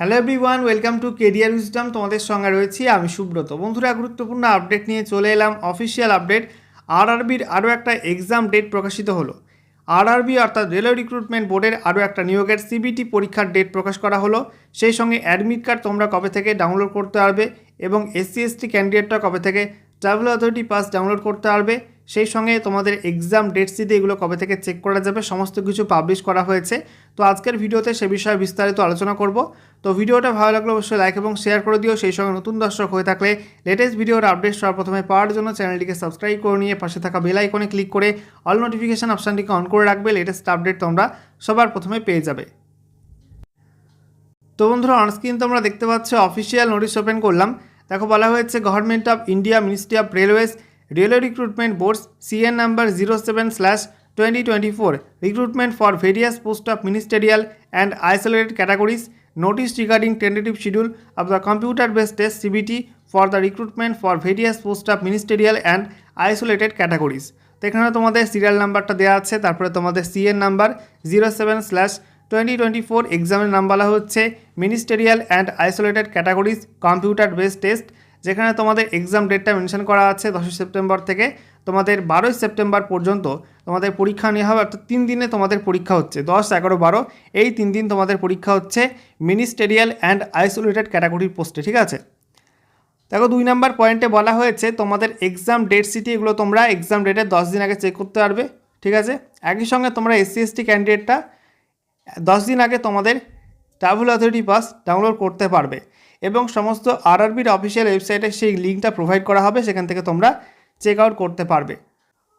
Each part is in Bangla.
Hello everyone welcome to career wisdom তোমাদের সঙ্গে রয়েছি আমি সুব্রত। বন্ধুরা, গুরুত্বপূর্ণ আপডেট নিয়ে চলে এলাম অফিসিয়াল আপডেট আরআরবির আরও একটা এক্সাম ডেট প্রকাশিত হলো। আরআরবি অর্থাৎ রেলওয়ে রিক্রুটমেন্ট বোর্ডের আরও একটা নিয়োগের সিবিটি পরীক্ষার ডেট প্রকাশ করা হলো। সেই সঙ্গে অ্যাডমিট কার্ড তোমরা কবে থেকে ডাউনলোড করতে পারবে এবং এসসি এসটি ক্যান্ডিডেটটা কবে থেকে ট্রাভেল অথরিটি পাস ডাউনলোড করতে পারবে। সেই সঙ্গে তোমাদের এক্সাম ডেট সিটে এগুলো কবে থেকে চেক করা যাবে সমস্ত কিছু পাবলিশ করা হয়েছে। তো আজকের ভিডিওতে সে বিষয়ে বিস্তারিত আলোচনা করব। তো ভিডিওটা ভালো লাগলে অবশ্যই লাইক এবং শেয়ার করে দিও। সেই সঙ্গে নতুন দর্শক হয়ে থাকলে লেটেস্ট ভিডিওর আপডেট সবার প্রথমে পাওয়ার জন্য চ্যানেলটিকে সাবস্ক্রাইব করে নিয়ে পাশে থাকা বেল আইকনে ক্লিক করে অল নোটিফিকেশান অপশানটিকে অন করে রাখবে। লেটেস্ট আপডেট তোমরা সবার প্রথমে পেয়ে যাবে। তো বন্ধুরা অনস্ক্রিন তোমরা দেখতে পাচ্ছ অফিসিয়াল নোটিশ ওপেন করলাম। দেখো, বলা হয়েছে government of India ministry of railways railway recruitment boards CN number zero seven slash twenty twenty four recruitment for various post of ministerial and isolated categories notice regarding tentative schedule of the computer based test CBT for the recruitment for various post of ministerial and isolated categories তো এখানে তোমাদের সিরিয়াল নাম্বারটা দেওয়া আছে, তারপরে তোমাদের CN number zero seven slash twenty twenty four এক্সামের নাম বলা হচ্ছে ministerial and isolated categories computer based test যেখানে তোমাদের এক্সাম ডেটটা মেনশন করা আছে দশই সেপ্টেম্বর থেকে। তোমাদের বারোই সেপ্টেম্বর পর্যন্ত তোমাদের পরীক্ষা নেওয়া হবে, অর্থাৎ তিন দিনে তোমাদের পরীক্ষা হচ্ছে, দশ, এগারো, বারো, এই তিন দিন তোমাদের পরীক্ষা হচ্ছে মিনিস্টেরিয়াল অ্যান্ড আইসোলেটেড ক্যাটাগরির পোস্টে ঠিক আছে? দেখো, দুই নাম্বার পয়েন্টে বলা হয়েছে তোমাদের এক্সাম ডেট সিটি এগুলো তোমরা এক্সাম ডেটের দশ দিন আগে চেক করতে পারবে, ঠিক আছে? একই সঙ্গে তোমরা এসসি এসটি ক্যান্ডিডেটটা দশ দিন আগে তোমাদের ট্রাভেল অথরিটি পাস ডাউনলোড করতে পারবে। এবং সমস্ত আরআরবির অফিসিয়াল ওয়েবসাইটে সেই লিঙ্কটা প্রোভাইড করা হবে, সেখান থেকে তোমরা চেক আউট করতে পারবে।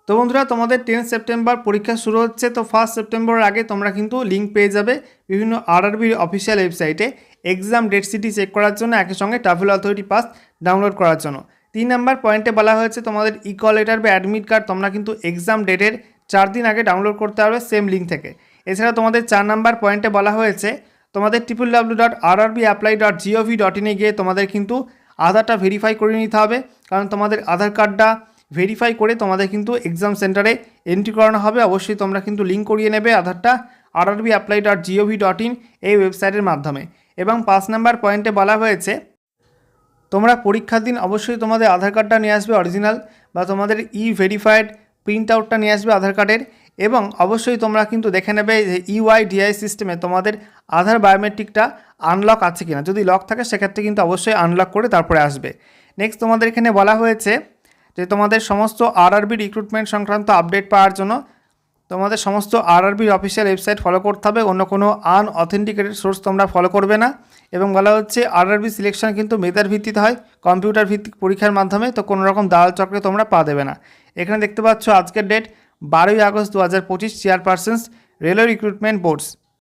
তো বন্ধুরা, তোমাদের টেন সেপ্টেম্বর পরীক্ষা শুরু হচ্ছে, তো ফার্স্ট সেপ্টেম্বরের আগে তোমরা কিন্তু লিঙ্ক পেয়ে যাবে বিভিন্ন আরআরবির অফিসিয়াল ওয়েবসাইটে এক্সাম ডেট সিটি চেক করার জন্য, একই সঙ্গে ট্রাভেল অথরিটি পাস ডাউনলোড করার জন্য। তিন নাম্বার পয়েন্টে বলা হয়েছে, তোমাদের ইকল লেটার বা অ্যাডমিট কার্ড তোমরা কিন্তু এক্সাম ডেটের চার দিন আগে ডাউনলোড করতে পারবে সেম লিঙ্ক থেকে। এছাড়া তোমাদের চার নাম্বার পয়েন্টে বলা হয়েছে তোমাদের triple W dot RRB apply dot GOV dot ইনে গিয়ে তোমাদের কিন্তু আধারটা ভেরিফাই করে নিতে হবে। কারণ তোমাদের আধার কার্ডটা ভেরিফাই করে তোমাদের কিন্তু এক্সাম সেন্টারে এন্ট্রি করানো হবে। অবশ্যই তোমরা কিন্তু লিঙ্ক করিয়ে নেবে আধারটা আর RRB apply dot GOV dot in এই ওয়েবসাইটের মাধ্যমে। এবং পাঁচ নাম্বার পয়েন্টে বলা হয়েছে, তোমরা পরীক্ষার দিন অবশ্যই তোমাদের আধার কার্ডটা নিয়ে আসবে অরিজিনাল বা তোমাদের ই ভেরিফাইড প্রিন্ট আউটটা নিয়ে আসবে আধার কার্ডের এবং অবশ্যই তোমরা কিন্তু দেখে নেবে যে ইউআই ডিআই সিস্টেমে তোমাদের আধার বায়োমেট্রিকটা আনলক আছে কিনা। যদি লক থাকে, সেক্ষেত্রে কিন্তু অবশ্যই আনলক করে তারপরে আসবে। নেক্সট তোমাদের এখানে বলা হয়েছে যে তোমাদের সমস্ত আরআরবি রিক্রুটমেন্ট সংক্রান্ত আপডেট পাওয়ার জন্য তোমাদের সমস্ত আরআরবির অফিসিয়াল ওয়েবসাইট ফলো করতে হবে। অন্য কোনো আনঅথেন্টিকেটেড সোর্স তোমরা ফলো করবে না। এবং বলা হচ্ছে আরআরবি সিলেকশন কিন্তু মেধার ভিত্তিতে হয় কম্পিউটার ভিত্তিক পরীক্ষার মাধ্যমে। তো কোনো রকম দালাল চক্রে তোমরা পা দেবে না। এখানে দেখতে পাচ্ছ আজকের ডেট বারোই আগস্ট দু হাজার পঁচিশ চেয়ারপারসন্স রেলওয়ে রিক্রুটমেন্ট বোর্ডস।